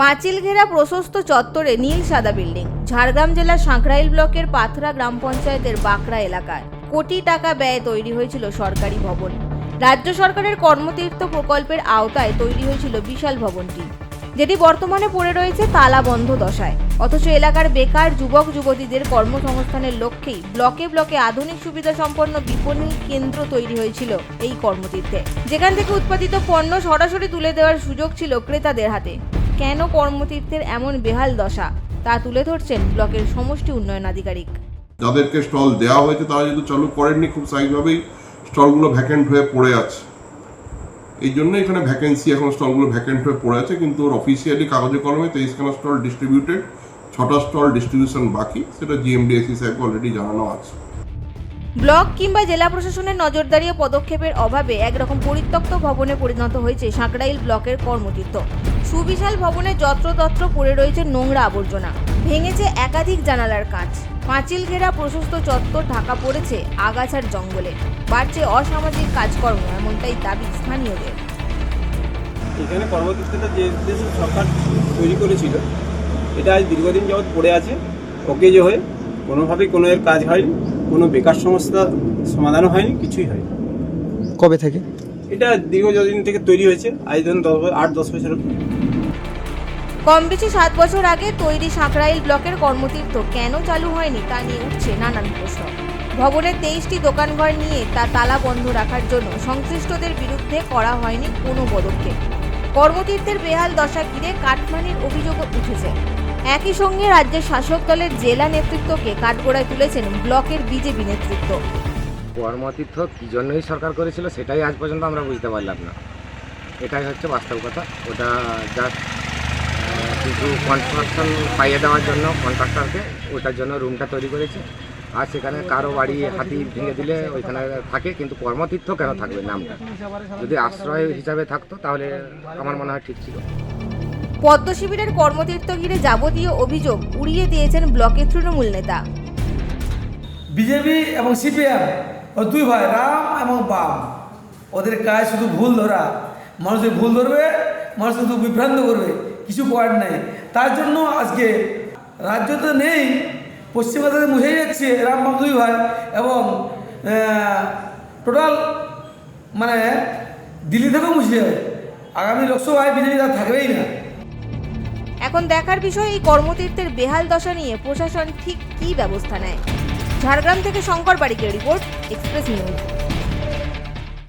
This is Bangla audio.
পাঁচিল ঘেরা প্রশস্ত চত্বরে নীল সাদা বিল্ডিং, ঝাড়গ্রাম জেলার সাঁকরাইল ব্লকের পাথরা গ্রাম পঞ্চায়েতের বাঁকড়া এলাকায়। কোটি টাকা ব্যয়ে তৈরি হয়েছিল সরকারি ভবন। রাজ্য সরকারের কর্মতীর্থ প্রকল্পের আওতায় তৈরি হয়েছিল বিশাল ভবনটি, যেটি বর্তমানে পড়ে রয়েছে তালা বন্ধ দশায়। অথচ এলাকার বেকার যুবক, যুবতীদের কর্মসংস্থানের লক্ষ্যেই ব্লকে ব্লকে আধুনিক সুবিধা সম্পন্ন বিপণী কেন্দ্র তৈরি হয়েছিল এই কর্মতীর্থে। যেখান থেকে উৎপাদিত পণ্য সরাসরি তুলে দেওয়ার সুযোগ ছিল ক্রেতাদের হাতে। কেন কর্মতীর্থের এমন বেহাল দশা? তা তুলে ধরছেন ব্লকের সমষ্টি উন্নয়ন আধিকারিক। যাদেরকে স্টল দেওয়া হয়েছে, তারা যেহেতু চালু করেননি খুব স্বাভাবিকভাবেই। স্টলগুলো ভ্যাকেন্ট হয়ে পড়ে আছে। এই জন্য এখানে ভ্যাকেন্সি এখন স্টলগুলো ভ্যাকেন্ট হয়ে পড়ে আছে, কিন্তু ওর অফিসিয়ালি কাগজে কলমে তেইশখানা স্টল ডিস্ট্রিবিউটেড ছটা স্টল ডিস্ট্রিবিউশন বাকি, সেটা জিএমডিএসি সাহেবকে অলরেডি জানানো আছে। ব্লক কিংবা জেলা প্রশাসনের নজরদারি ও পদক্ষেপের অভাবে একরকম পরিত্যক্ত ভবনে পরিণত হয়েছে সাঁকরাইল ব্লকের কর্মতীর্থ। সুবিশাল ভবনে যত্রতত্র পড়ে রয়েছে নোংরা আবর্জনা। ভেঙেছে একাধিক জানালার কাঁচ। পাঁচিল ঘেরা প্রশস্ত চত্বর ঢাকা পড়েছে আগাছার জঙ্গলে। বাড়ছে অসামাজিক কাজকর্ম, এমনটাই দাবি স্থানীয়দের। এখানে কর্মক্ষেত্রটা যে সরকার তৈরি করেছিল, এটা আজ দীর্ঘদিন যাবৎ পড়ে আছে। অকেজ হয়ে কোনোভাবেই কোনো এর কাজ হয়নি। কোনো বেকার সমস্যা সমাধানও হয়নি কিছুই হয়নি। কবে থেকে? এটা দীর্ঘদিন থেকে তৈরি হয়েছে আজ ধরুন দশ আট দশ বছর কম বেশি সাত বছর আগে তৈরি সাঁকরাইল ব্লকের কর্মতীর্থ কেন চালু হয়নি তা নিয়ে উঠছে নানান প্রশ্ন। ভবনের তেইশটি দোকানঘর নিয়ে তা তালা বন্ধ রাখার জন্য সংশ্লিষ্টদের বিরুদ্ধে করা হয়নি কোনো পদক্ষেপ। কর্মতীর্থের বেহাল দশা ঘিরে কাটমানির অভিযোগও উঠেছে। একই সঙ্গে রাজ্যের শাসক দলের জেলা নেতৃত্বকে কাঠগড়ায় তুলেছেন ব্লকের বিজেপি নেতৃত্ব। কর্মতীর্থ কী জন্যই সরকার করেছিল সেটাই আজ পর্যন্ত আমরা বুঝতে পারলাম না। এটাই হচ্ছে বাস্তব কথা। ওটা জাস্ট কিছু কনস্ট্রাকশন পাইয়ে দেওয়ার জন্য কন্ট্রাক্টরকে ওটার জন্য রুমটা তৈরি করেছে। আর সেখানে কারও বাড়ি হাতি ভেঙে দিলে ওইখানে থাকে, কিন্তু কর্মতীর্থ কেন থাকবে নামটা? যদি আশ্রয় হিসাবে থাকতো তাহলে আমার মনে হয় ঠিক ছিল। পদ্ম শিবিরের কর্মতীর্থ ঘিরে যাবতীয় অভিযোগ উড়িয়ে দিয়েছেন ব্লকের তৃণমূল নেতা। বিজেপি এবং সিপিএম ও দুই ভাই, রাম এবং বাম। ওদের কাজ শুধু ভুল ধরা। মানুষের ভুল ধরবে, মানুষ শুধু বিভ্রান্ত করবে। কিছু করার নেই। তার জন্য আজকে রাজ্য তো নেই পশ্চিমবঙ্গে মুছে যাচ্ছে রাম বাম দুই ভাই এবং টোটাল মানে দিল্লি থেকেও মুছে যাবে। আগামী লোকসভায় বিজেপি তার থাকবেই না। এখন দেখার বিষয়, এই কর্মতীর্থের বেহাল দশা নিয়ে প্রশাসন ঠিক কী ব্যবস্থা নেয়? ঝাড়গ্রাম থেকে শঙ্কর বাড়িকে রিপোর্ট এক্সপ্রেস নিউজ